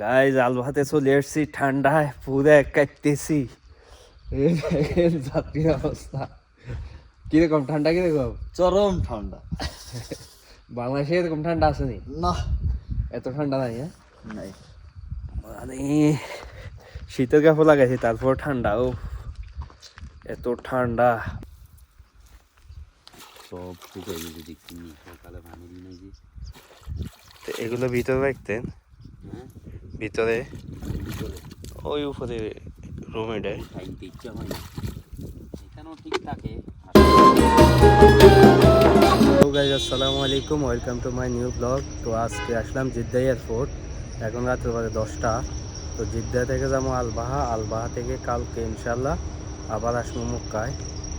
Guys আলবাতে চলে এসছি ঠান্ডায় পুরো কাটতেছি যাত্রীর অবস্থা। কীরকম ঠান্ডা কীরকম? চরম ঠান্ডা। বাংলাদেশে এরকম ঠান্ডা আসেনি না? এত ঠান্ডা নাই হ্যাঁ? নাই। মানে শীতের কাপড় লাগাইছি তারপর ঠান্ডা ও এত ঠান্ডা। সব শুকে গেছে দেখছি সকালে পানি দিন যে তো এগুলো ভিতরে রাখতেন? হ্যাঁ। ভিতরে ওই উপরে রুমে দেয়। খাইতে ইচ্ছা হয় না। এখানেও ঠিক থাকে। গাইজ আসসালামু আলাইকুম। Welcome to my new blog তো আজকে আসলাম জিদ্দা এয়ারপোর্ট। এখন রাত্রে বাজে দশটা। তো জিদ্দা থেকে যাব আলবাহা। আলবাহা থেকে কালকে ইনশাল্লাহ আবার আসব মক্কায়।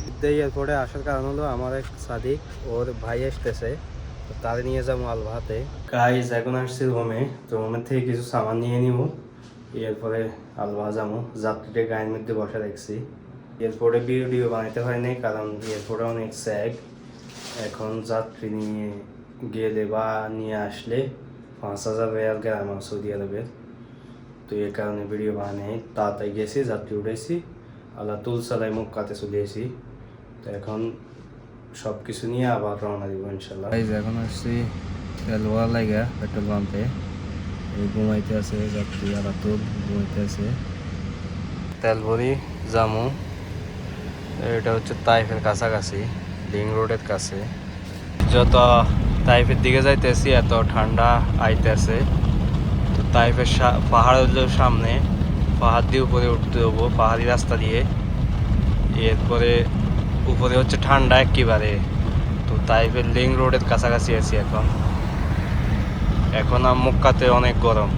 জিদ্দা এয়ারপোর্টে আসার কারণ হলো আমার এক সাদিক ওর ভাই আসতেছে। তাদের নিয়ে যাব আলবাহাতে গাইজ এখন আসছি রুমে তো রুমের থেকে কিছু সামান নিয়ে নিব। এরপরে আলবাহা যাব যাত্রীটা গায়ের মধ্যে বসে দেখছি। এয়ারপোর্টে ভিডিও বানাইতে হয় নাই, কারণ এয়ারপোর্টে অনেক স্যাগ। এখন যাত্রী নিয়ে গেলে বা নিয়ে আসলে পাঁচ হাজার রেয়াল গ্রাম সৌদি আরবের তো এই কারণে ভিডিও বানাই তাড়াতাড়ি গেছি, যাত্রী উঠেছি। আল্লাহ তুলসালাই মুখ মুক্কাতে চলে এসেছি। তো এখন সব কিছু নিয়ে আবার রওনা দিব ইনশাল্লাহ এখন আসছি তেলওয়া লাগা পেট্রোল পাম্পে ঘুমাইতে আছে, যাত্রী আল্লাহ তুল ঘুমাইতে আছে। তেল ভরি জামু, এটা হচ্ছে তাইফের কাছাকাছি লিং রোডের কাছে। যত তাইফের দিকে যাইতেছি, এত ঠান্ডা আইতেছে। তো তাইফের পাহাড় হলো সামনে, পাহাড় দিয়ে উপরে উঠতে হব, পাহাড়ি রাস্তা দিয়ে। এরপরে উপরে হচ্ছে ঠান্ডা একেবারে। তো তাইফের লিং রোডের কাছাকাছি আছি এখন। এখন আর মক্কাতে অনেক গরম।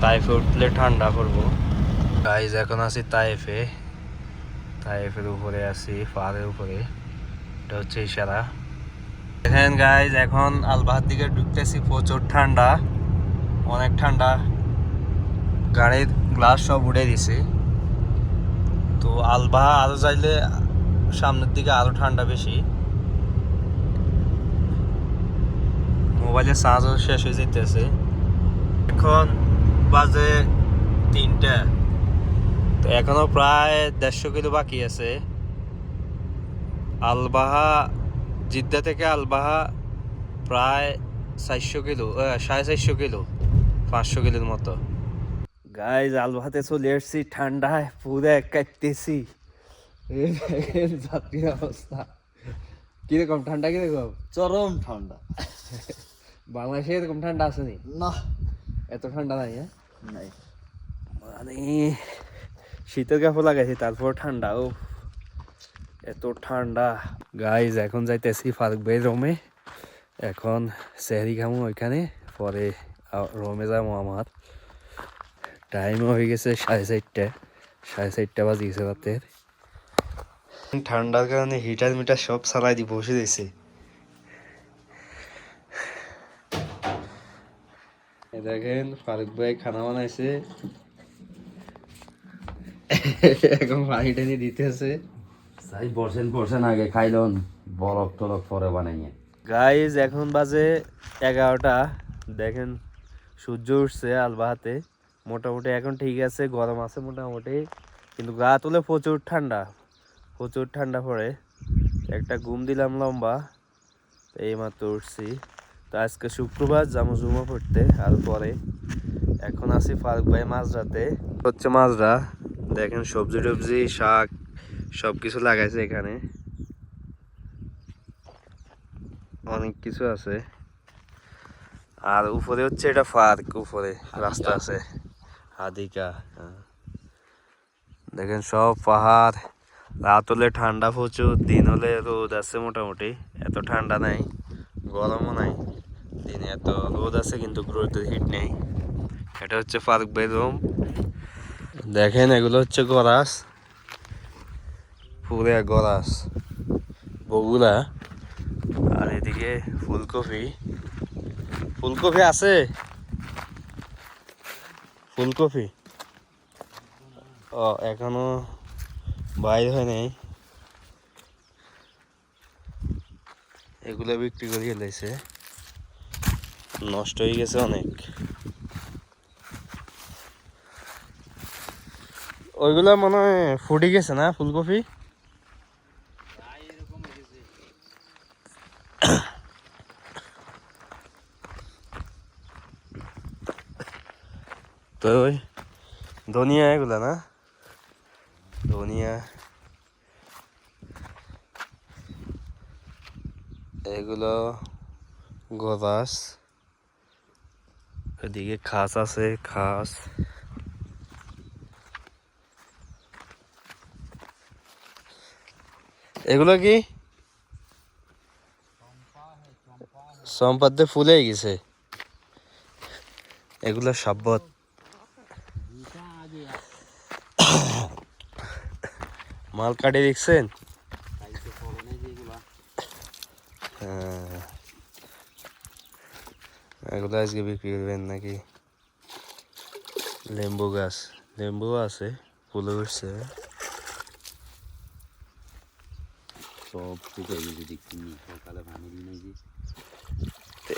তাইফে উঠলে ঠান্ডা পড়ব গাইজ এখন আছি তাইফে। তাইফের উপরে আছি, পাহাড়ের উপরে। এটা হচ্ছে ইশারা। দেখেন গাইজ এখন আলবাহার দিকে ঢুকতেছি, প্রচুর ঠান্ডা। অনেক ঠান্ডা। গাড়ির গ্লাস সব উড়ে দিছে। তো আলবাহা আরও যাইলে সামনের দিকে আরও ঠান্ডা বেশি। মোবাইলের চার্জও শেষ হয়ে যেতেছে এখন বাজে তিনটা। তো এখনও প্রায় দেড়শো কিলো বাকি আছে। আলবাহা, জিদ্দা থেকে আলবাহা প্রায় চারশো কিলো সাড়ে চারশো কিলো, পাঁচশো কিলোর মতো। গাইজ, আলবাহাতে চলে এসছি, ঠান্ডায় পুরো কাটতেছি যাত্রীর অবস্থা। কীরকম ঠান্ডা কীরকম? চরম ঠান্ডা। বাংলাদেশে এরকম ঠান্ডা আসেনি? না। এত ঠান্ডা নাই হ্যাঁ? নাই। মানে শীতের কাপড় লাগাইছি তারপর ঠান্ডা ও এত ঠান্ডা। গাইজ এখন যাইতেছি ফারুক ভাই রোমে। এখন সেহরি খামু ওইখানে পরে রোমে যাব আমার। টাইমও হয়ে গেছে সাড়ে চারটে। সাড়ে চারটা বাজে গেছে রাতের। ঠান্ডার কারণে হিটার মিটার সব চালাই দিয়ে বসে দিয়েছে দেখেন ফারুক ভাই খানা বানাইছে। এখন পানি টানি দিতেছে। সাই বসেন বসেন আগে খাইলন। বরফ টরফ পরে বানাইয়ে। গাইজ এখন বাজে এগারোটা। দেখেন সূর্য উঠছে আলবাহাতে। মোটামুটি এখন ঠিক আছে গরম আছে মোটামুটি। কিন্তু গা তুলে প্রচুর ঠান্ডা। প্রচুর ঠান্ডা পড়ে। একটা ঘুম দিলাম লম্বা এই মাত্র উঠছি। তো আজকে শুক্রবার যাব জুমা পড়তে আর পরে এখন আছি ফারুক ভাই মাঝরাতে। হচ্ছে মাঝরা দেখেন সবজি টবজি শাক সব কিছু লাগাইছে এখানে। অনেক কিছু আছে। আর উপরে হচ্ছে এটা পার্ক উপরে রাস্তা আছে। হাদিকা হ্যাঁ। দেখেন সব পাহাড় রাত হলে ঠান্ডা প্রচুর, দিন হলে রোদ আছে মোটামুটি, এত ঠান্ডা নাই, গরমও নাই, দিনে এত রোদ আছে কিন্তু রোদের হিট নেই। এটা হচ্ছে পার্ক বেডরুম দেখেন, এগুলো হচ্ছে গরাস। পুরে গরাস। বগুড়া। আর এদিকে ফুলকপি। ফুলকপি আছে? ফুলকপি? ও, এখনও বাইর হয় নাই। এগুলো বিক্রি করে গেলেছে নষ্ট হয়ে গেছে অনেক। ওইগুলো মনে হয় ফুটে গেছে না ফুলকপি? তো ওই ধনিয়া এগুলা না? ধনিয়া এগুলো গবাস এদিকে খাস আছে খাস। এগুলো কি? সম্পাদ্যে ফুলে গেছে। এগুলো সাব্বত মাল কাটে দেখছেন? হ্যাঁ। এগুলো আজকে বিক্রি করবেন নাকি? লেম্বু গাছ। লেম্বু আছে ফুলে উঠছে। সব শুকিয়ে গেছে দেখছি সকালে পানি নাকি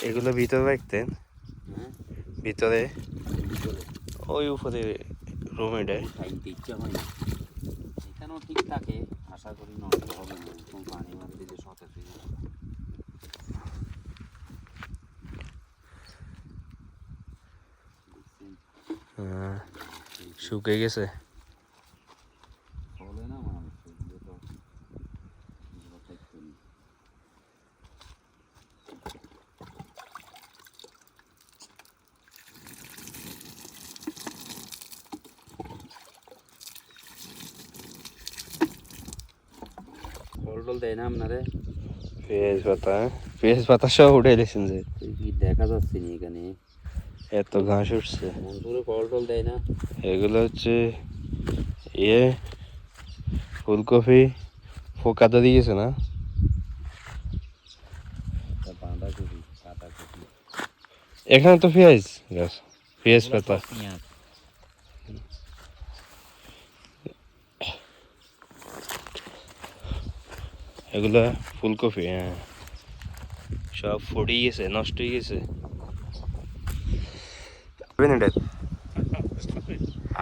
এগুলো ভিতরে রাখতেন? হ্যাঁ? ভিতরে? ওই উপরে রুমে দেয়। ইচ্ছা হয় না। এখানেও ঠিক থাকে আশা করি নষ্ট হবে না পানি মারি দিলে সতেজ হয়ে যাবে। গেছে ফলে না মানুষ এগুলো তো এগুলো থাকতো না। ফল টল দেয় না আপনারে? পেঁয়াজ পাতা পেঁয়াজ পাতা সব উঠে দিয়েছেন যে। কি দেখা যাচ্ছে না এখানে? এত ঘাস উঠছে। মনসুরে ফল টল দেয় না? এগুলো হচ্ছে ইয়ে ফুলকপি ফোকাতে দিয়েছে না? তা বাঁধাকপি কাটাকপি। এখানে তো পেঁয়াজ গাছ পেঁয়াজ পাতা। পেঁয়াজ এগুলো ফুলকপি হ্যাঁ। সব ফুটে গেছে নষ্ট হয়ে গেছে।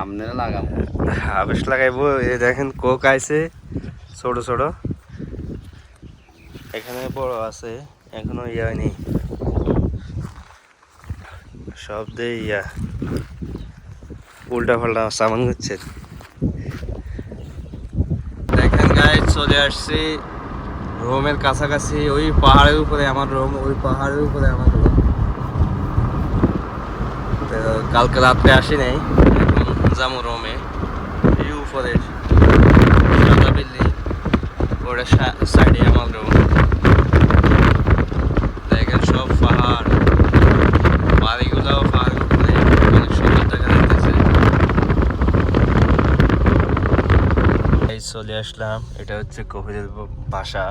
আপনারা লাগাবো। হাবেশ লাগাইবো এ দেখেন কোক আইছে ছোট ছোট। এখানে বড় আছে এখনও ইয়া হয়নি। সব দিয়ে ইয়া। উল্টা পাল্টা সামান হচ্ছে। দেখেন গায়ে চলে আসছি। রোমের কাছাকাছি ওই পাহাড়ের উপরে, আমার রোম ওই পাহাড়ের উপরে আমার রোম। কালকে রাত্রে আসি নাই যাব রোমে। এই উপরে সাইডে আমার রুম দেখেন সব পাহাড় বাড়িগুলোও পাহাড়ের উপরে অনেক সুন্দর দেখা যাচ্ছে এই চলে আসলাম। এটা হচ্ছে কবিরের বাসা,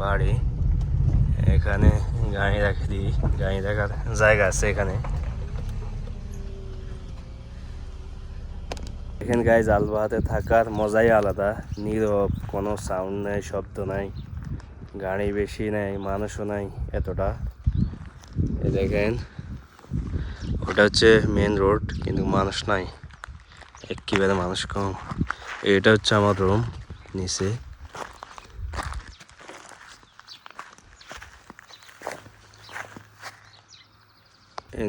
বাড়ি। এখানে গাড়ি রাখে দিই। গাড়ি রাখার জায়গা আছে এখানে। এখানে গায়ে জালবাহাতে থাকার মজাই আলাদা। নীরব, কোনো সাউন্ড নাই, শব্দ নাই। গাড়ি বেশি নাই, মানুষও নাই এতটা। দেখেন, ওটা হচ্ছে মেন রোড কিন্তু মানুষ নাই। একেবারে মানুষ কম। এটা হচ্ছে আমার রুম নিচে।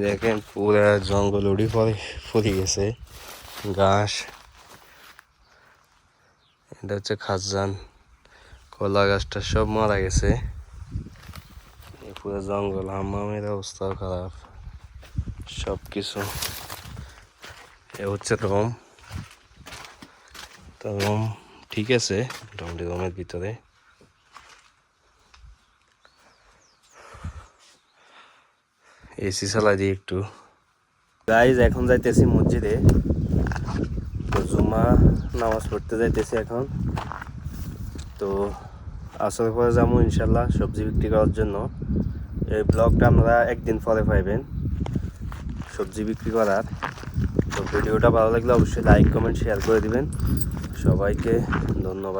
দেখেন, পুরা জঙ্গল উড়ি পরে ফুরি গেছে। ঘাস। এটা হচ্ছে খাজান। কলা গাছটা সব মারা গেছে। পুরো জঙ্গল হামামের অবস্থাও খারাপ। সব কিছু এ হচ্ছে রোম তো রোম ঠিক আছে মোটামুটি রোমের ভিতরে। এসি চালাই দিই একটু। গাইজ এখন যাইতেছি মসজিদে। তো জুমা নামাজ পড়তে যাইতেছি এখন। তো আসর পরে যাব ইনশাল্লাহ সবজি বিক্রি করার জন্য। এই ব্লগটা আপনারা একদিন পরে পাইবেন, সবজি বিক্রি করার। তো ভিডিওটা ভালো লাগলে অবশ্যই লাইক কমেন্ট শেয়ার করে দিবেন। সবাইকে ধন্যবাদ।